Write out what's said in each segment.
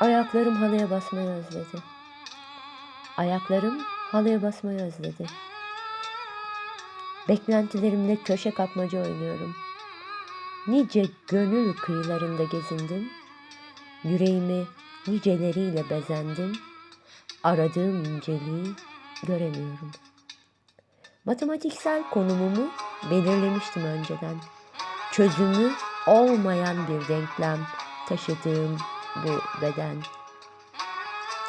Ayaklarım halıya basmayı özledi. Ayaklarım halıya basmayı özledi. Beklentilerimle köşe kapmaca oynuyorum. Nice gönül kıyılarında gezindim. Yüreğimi niceleriyle bezendim. Aradığım inceliği göremiyorum. Matematiksel konumumu belirlemiştim önceden. Çözümü olmayan bir denklem taşıdığım bu beden.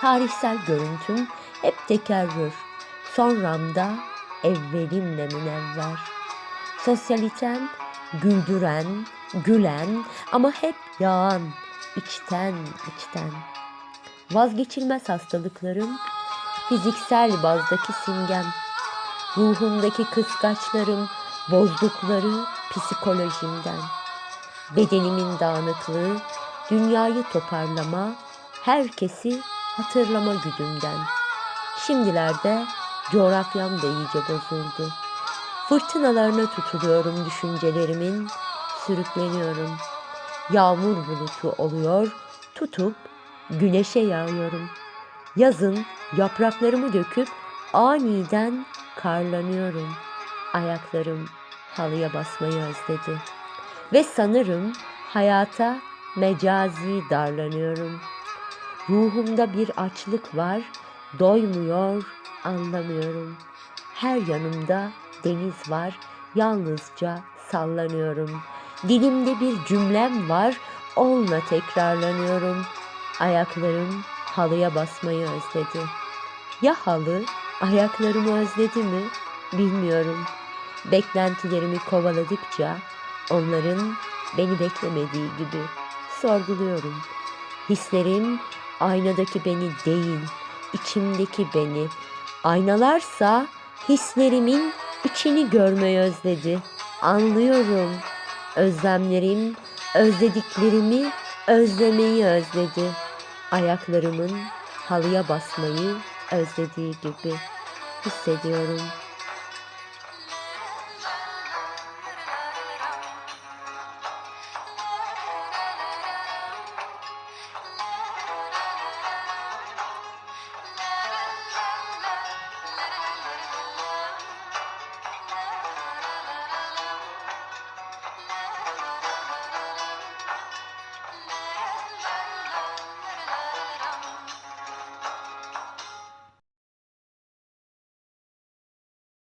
Tarihsel görüntüm hep tekerrür. Sonramda evvelimle münevver. Sosyalitem güldüren, gülen ama hep yağan, içten içten. Vazgeçilmez hastalıklarım, fiziksel bazdaki simgem, ruhumdaki kıskaçlarım, bozdukları psikolojimden. Bedenimin dağınıklığı, dünyayı toparlama, herkesi hatırlama güdümden. Şimdilerde coğrafyam da iyice bozuldu. Fırtınalarına tutuluyorum düşüncelerimin, sürükleniyorum. Yağmur bulutu oluyor, tutup güneşe yağıyorum. Yazın yapraklarımı döküp aniden karlanıyorum. Ayaklarım halıya basmayı özledi. Ve sanırım hayata mecazi darlanıyorum. Ruhumda bir açlık var, doymuyor, anlamıyorum. Her yanımda deniz var, yalnızca sallanıyorum. Dilimde bir cümlem var, onunla tekrarlanıyorum. Ayaklarım halıya basmayı özledi. Ya halı ayaklarımı özledi mi bilmiyorum. Beklentilerimi kovaladıkça onların beni beklemediği gibi sorguluyorum. Hislerim aynadaki beni değil, içimdeki beni. Aynalarsa hislerimin içini görmeyi özledi. Anlıyorum. Özlemlerim özlediklerimi özlemeyi özledi. Ayaklarımın halıya basmayı özlediği gibi hissediyorum.